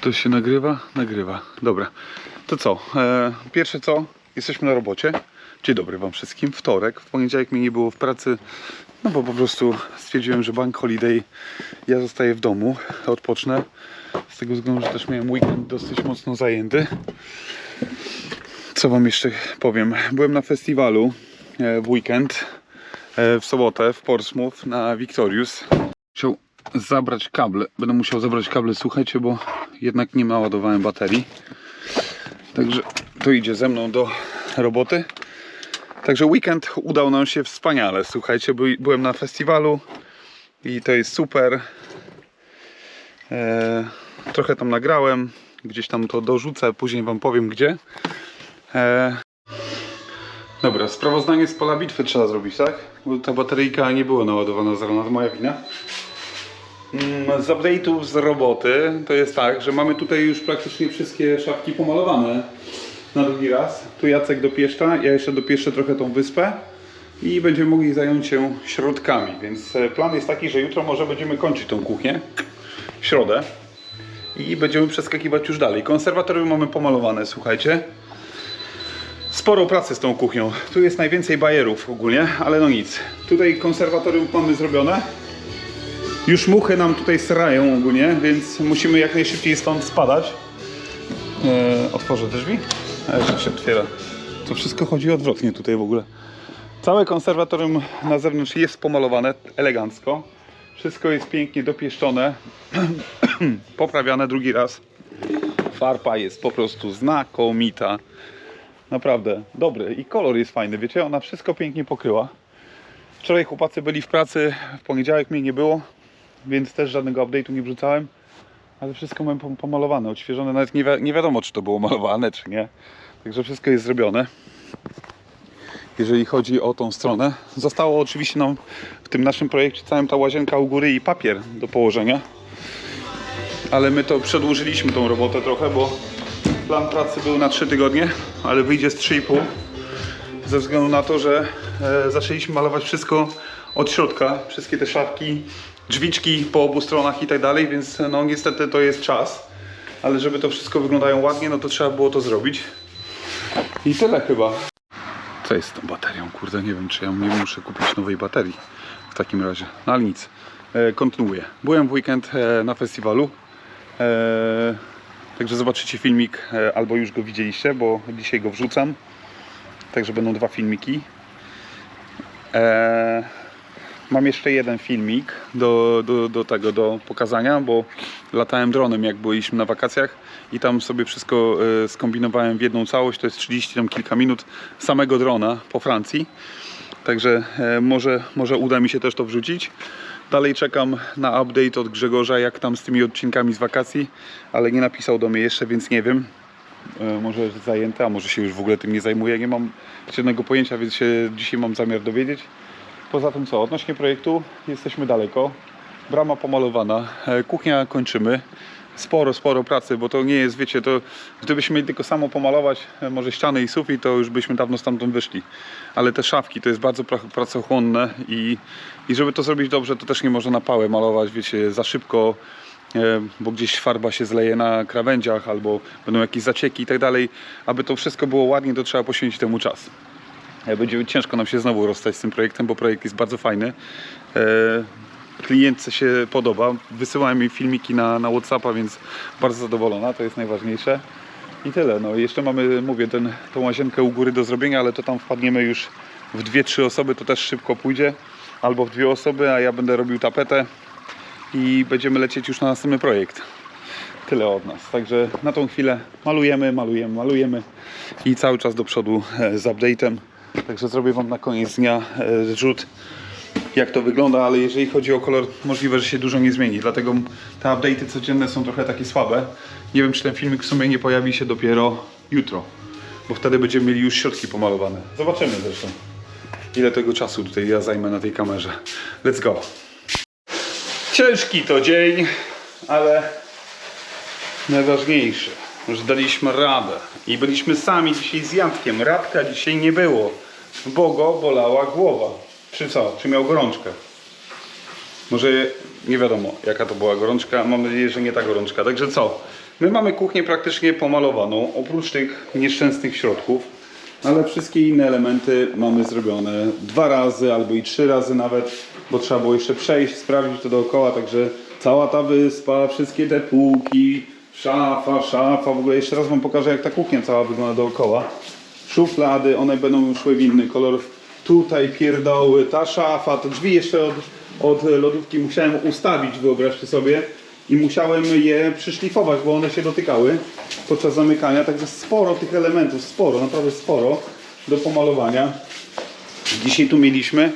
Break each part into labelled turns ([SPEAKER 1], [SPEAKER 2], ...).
[SPEAKER 1] To się nagrywa? Nagrywa. Dobra. To co? E, pierwsze co? Jesteśmy na robocie. Dzień dobry Wam wszystkim. Wtorek. W poniedziałek mnie nie było w pracy. No bo po prostu stwierdziłem, że bank holiday. Ja zostaję w domu. Odpocznę. Z tego względu, że też miałem weekend dosyć mocno zajęty. Co Wam jeszcze powiem? Byłem na festiwalu e, w weekend. e, W sobotę w Portsmouth na Victorious. Zabrać kable. Będę musiał zabrać kable, słuchajcie, bo jednak nie naładowałem baterii. Także to idzie ze mną do roboty. Także weekend udał nam się wspaniale. Słuchajcie, by, byłem na festiwalu i to jest super. E, trochę tam nagrałem, gdzieś tam to dorzucę, później Wam powiem gdzie. E, dobra, sprawozdanie z pola bitwy trzeba zrobić, tak? Bo ta bateryjka nie była naładowana z rana, to moja wina. Mm, Z update'ów z roboty to jest tak, że mamy tutaj już praktycznie wszystkie szafki pomalowane na drugi raz. Tu Jacek dopieszcza, ja jeszcze dopieszczę trochę tą wyspę i będziemy mogli zająć się środkami. Więc e, plan jest taki, że jutro może będziemy kończyć tą kuchnię w środę i będziemy przeskakiwać już dalej. Konserwatorium mamy pomalowane, słuchajcie. Sporo pracy z tą kuchnią. Tu jest najwięcej bajerów ogólnie, ale no nic. Tutaj konserwatorium mamy zrobione. Już muchy nam tutaj srają ogólnie, więc musimy jak najszybciej stąd spadać. E, otworzę te drzwi. Jeszcze się otwiera. To wszystko chodzi odwrotnie tutaj w ogóle. Całe konserwatorium na zewnątrz jest pomalowane elegancko. Wszystko jest pięknie dopieszczone. Poprawiane drugi raz. Farba jest po prostu znakomita. Naprawdę dobry i kolor jest fajny. Wiecie, ona wszystko pięknie pokryła. Wczoraj chłopacy byli w pracy, w poniedziałek mnie nie było, więc też żadnego update'u nie wrzucałem. Ale wszystko mam pom- pomalowane, odświeżone. Nawet nie, wi- nie wiadomo, czy to było malowane, czy nie. Także wszystko jest zrobione. Jeżeli chodzi o tą stronę. Zostało oczywiście nam w tym naszym projekcie całym ta łazienka u góry i papier do położenia. Ale my to przedłużyliśmy tą robotę trochę, bo plan pracy był na 3 tygodnie, ale wyjdzie z 3,5 ze względu na to, że e, zaczęliśmy malować wszystko od środka, wszystkie te szafki, drzwiczki po obu stronach i tak dalej, więc no niestety to jest czas, ale żeby to wszystko wyglądało ładnie, no to trzeba było to zrobić. I tyle chyba. Co jest z tą baterią? Kurde, nie wiem, czy ja nie muszę kupić nowej baterii w takim razie. No ale nic. E, kontynuuję. Byłem w weekend e, na festiwalu. E, także zobaczycie filmik, e, albo już go widzieliście, bo dzisiaj go wrzucam. Także będą dwa filmiki. Eee, mam jeszcze jeden filmik do, do, do tego, do pokazania, bo latałem dronem jak byliśmy na wakacjach i tam sobie wszystko e, skombinowałem w jedną całość. To jest 30 tam kilka minut samego drona po Francji. Także e, może, może uda mi się też to wrzucić. Dalej czekam na update od Grzegorza, jak tam z tymi odcinkami z wakacji, ale nie napisał do mnie jeszcze, więc nie wiem. E, może jest a może się już w ogóle tym nie zajmuje. Nie mam żadnego pojęcia, więc się dzisiaj mam zamiar dowiedzieć. Poza tym co, odnośnie projektu jesteśmy daleko. Brama pomalowana, e, kuchnia kończymy. Sporo, sporo pracy, bo to nie jest, wiecie, to gdybyśmy mieli tylko samo pomalować, e, może ściany i sufit, to już byśmy dawno stamtąd wyszli. Ale te szafki to jest bardzo pra- pracochłonne i, i żeby to zrobić dobrze, to też nie można na pałę malować, wiecie, za szybko, e, bo gdzieś farba się zleje na krawędziach albo będą jakieś zacieki i tak dalej. Aby to wszystko było ładnie, to trzeba poświęcić temu czas. E, Będzie ciężko nam się znowu rozstać z tym projektem, bo projekt jest bardzo fajny. E, Klientce się podoba. Wysyłałem jej filmiki na, na Whatsappa, więc bardzo zadowolona, to jest najważniejsze. I tyle. No jeszcze mamy, mówię, ten, tą łazienkę u góry do zrobienia, ale to tam wpadniemy już w dwie, trzy osoby, to też szybko pójdzie. Albo w dwie osoby, a ja będę robił tapetę i będziemy lecieć już na następny projekt. Tyle od nas. Także na tą chwilę malujemy, malujemy, malujemy i cały czas do przodu e, z update'em. Także zrobię Wam na koniec dnia e, rzut jak to wygląda, ale jeżeli chodzi o kolor, możliwe, że się dużo nie zmieni. Dlatego te update'y codzienne są trochę takie słabe. Nie wiem, czy ten filmik w sumie nie pojawi się dopiero jutro, bo wtedy będziemy mieli już środki pomalowane. Zobaczymy zresztą, ile tego czasu tutaj ja zajmę na tej kamerze. Let's go. Ciężki to dzień, ale najważniejsze, że daliśmy radę i byliśmy sami dzisiaj z Jantkiem. Radka dzisiaj nie było, bo go bolała głowa. Czy co? Czy miał gorączkę? Może nie wiadomo jaka to była gorączka, mam nadzieję, że nie ta gorączka. Także co? My mamy kuchnię praktycznie pomalowaną, oprócz tych nieszczęsnych środków, ale wszystkie inne elementy mamy zrobione dwa razy albo i trzy razy nawet, bo trzeba było jeszcze przejść, sprawdzić to dookoła, także cała ta wyspa, wszystkie te półki, szafa, szafa, w ogóle jeszcze raz wam pokażę jak ta kuchnia cała wygląda dookoła. Szuflady, one będą szły w inny kolor. Tutaj pierdoły, ta szafa, te drzwi jeszcze od, od lodówki musiałem ustawić, wyobraźcie sobie. I musiałem je przyszlifować, bo one się dotykały podczas zamykania. Także sporo tych elementów, sporo, naprawdę sporo do pomalowania. Dzisiaj tu mieliśmy,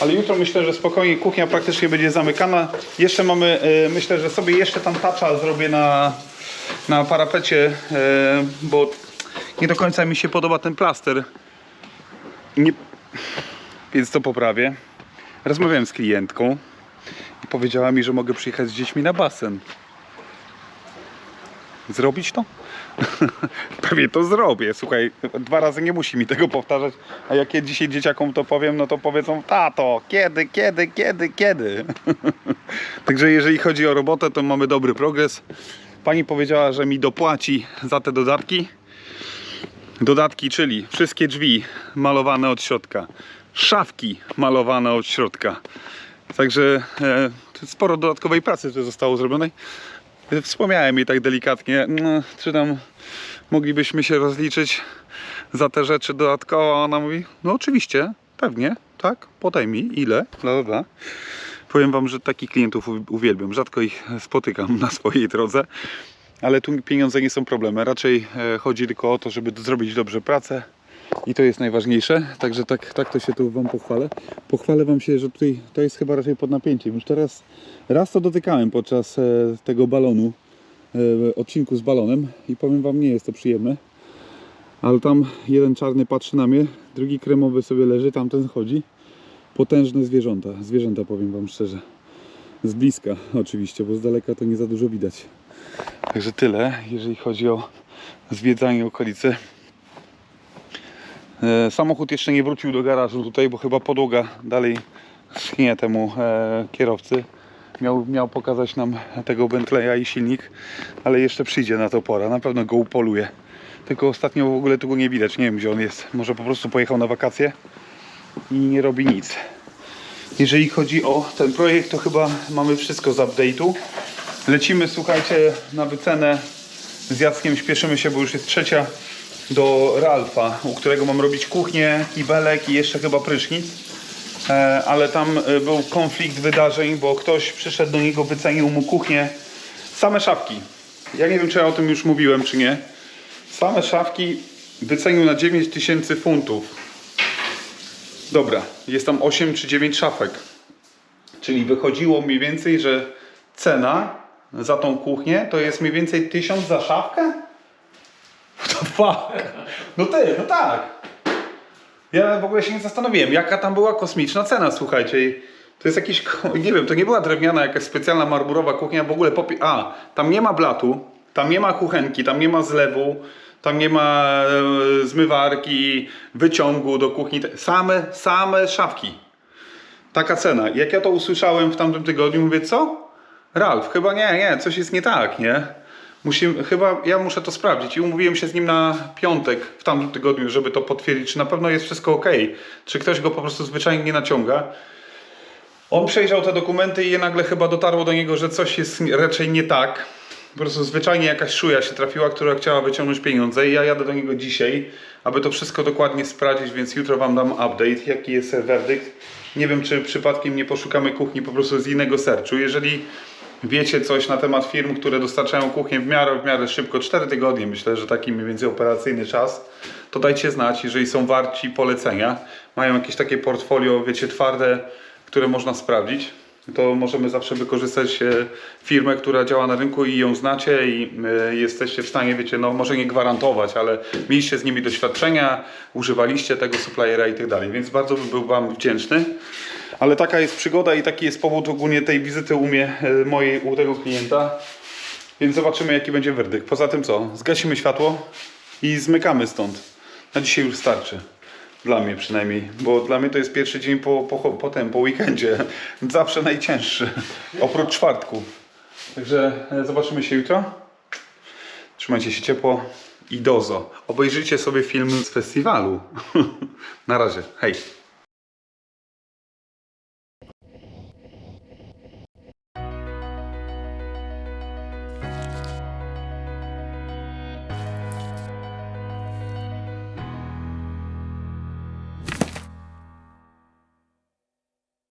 [SPEAKER 1] ale jutro myślę, że spokojnie kuchnia praktycznie będzie zamykana. Jeszcze mamy, e, myślę, że sobie jeszcze tam tacza zrobię na, na parapecie, e, bo nie do końca mi się podoba ten plaster. Nie, więc to poprawię. Rozmawiałem z klientką i powiedziała mi, że mogę przyjechać z dziećmi na basen. Zrobić to? Pewnie to zrobię. Słuchaj, dwa razy nie musi mi tego powtarzać. A jak ja dzisiaj dzieciakom to powiem, no to powiedzą, tato, kiedy, kiedy, kiedy, kiedy. Także jeżeli chodzi o robotę, to mamy dobry progres. Pani powiedziała, że mi dopłaci za te dodatki. Dodatki, czyli wszystkie drzwi malowane od środka, szafki malowane od środka. Także e, sporo dodatkowej pracy tu zostało zrobionej. Wspomniałem jej tak delikatnie, no, czy tam moglibyśmy się rozliczyć za te rzeczy dodatkowo. A Ona mówi, no oczywiście, pewnie, tak, podaj mi, ile, bla, bla, bla. Powiem Wam, że takich klientów uwielbiam, rzadko ich spotykam na swojej drodze. Ale tu pieniądze nie są problemem. Raczej e, chodzi tylko o to, żeby zrobić dobrze pracę. I to jest najważniejsze. Także tak, tak to się tu Wam pochwalę. Pochwalę Wam się, że tutaj to jest chyba raczej pod napięciem. Już teraz raz to dotykałem podczas e, tego balonu, e, odcinku z balonem i powiem Wam, nie jest to przyjemne. Ale tam jeden czarny patrzy na mnie, drugi kremowy sobie leży, tamten chodzi. Potężne zwierzęta. Zwierzęta powiem Wam szczerze. Z bliska oczywiście, bo z daleka to nie za dużo widać. Także tyle, jeżeli chodzi o zwiedzanie okolicy. E, Samochód jeszcze nie wrócił do garażu tutaj, bo chyba podłoga dalej schnie temu e, kierowcy. Miał, miał pokazać nam tego Bentleya i silnik, ale jeszcze przyjdzie na to pora. Na pewno go upoluje. Tylko ostatnio w ogóle tu go nie widać. Nie wiem gdzie on jest. Może po prostu pojechał na wakacje i nie robi nic. Jeżeli chodzi o ten projekt, to chyba mamy wszystko z update'u. Lecimy, słuchajcie, na wycenę z Jackiem, śpieszymy się, bo już jest trzecia do Ralfa, u którego mam robić kuchnię, kibelek i jeszcze chyba prysznic. E, ale tam e, był konflikt wydarzeń, bo ktoś przyszedł do niego, wycenił mu kuchnię. Same szafki. Ja nie wiem, czy ja o tym już mówiłem, czy nie. Same szafki wycenił na 9000 funtów. Dobra, jest tam 8 czy 9 szafek. Czyli wychodziło mniej więcej, że cena za tą kuchnię to jest mniej więcej 1000 za szafkę? To fuck. No ty, no tak. Ja w ogóle się nie zastanowiłem, jaka tam była kosmiczna cena, słuchajcie. To jest jakiś, nie wiem, to nie była drewniana jakaś specjalna marmurowa kuchnia, w ogóle popi- A, tam nie ma blatu, tam nie ma kuchenki, tam nie ma zlewu, tam nie ma e, zmywarki, wyciągu do kuchni, same, same szafki. Taka cena. Jak ja to usłyszałem w tamtym tygodniu, mówię, co? Ralf, chyba nie, nie, coś jest nie tak, nie? Musimy, chyba ja muszę to sprawdzić i umówiłem się z nim na piątek w tamtym tygodniu, żeby to potwierdzić, czy na pewno jest wszystko ok, czy ktoś go po prostu zwyczajnie nie naciąga. On przejrzał te dokumenty i nagle chyba dotarło do niego, że coś jest raczej nie tak. Po prostu zwyczajnie jakaś szuja się trafiła, która chciała wyciągnąć pieniądze i ja jadę do niego dzisiaj, aby to wszystko dokładnie sprawdzić, więc jutro Wam dam update, jaki jest werdykt. Nie wiem, czy przypadkiem nie poszukamy kuchni po prostu z innego serczu. Jeżeli wiecie coś na temat firm, które dostarczają kuchnię w miarę, w miarę szybko, 4 tygodnie myślę, że taki mniej więcej operacyjny czas, to dajcie znać, jeżeli są warci polecenia. Mają jakieś takie portfolio, wiecie, twarde, które można sprawdzić to możemy zawsze wykorzystać e, firmę, która działa na rynku i ją znacie i e, jesteście w stanie, wiecie, no może nie gwarantować, ale mieliście z nimi doświadczenia, używaliście tego suppliera i tak dalej, więc bardzo bym był Wam wdzięczny. Ale taka jest przygoda i taki jest powód ogólnie tej wizyty u mnie, e, mojej, u tego klienta. Więc zobaczymy jaki będzie werdykt. Poza tym co? Zgasimy światło i zmykamy stąd. Na dzisiaj już starczy. Dla mnie przynajmniej, bo dla mnie to jest pierwszy dzień po, po, po tym, po weekendzie. Zawsze najcięższy, oprócz czwartku. Także e, zobaczymy się jutro. Trzymajcie się ciepło i dozo. Obejrzyjcie sobie film z festiwalu. Na razie, hej.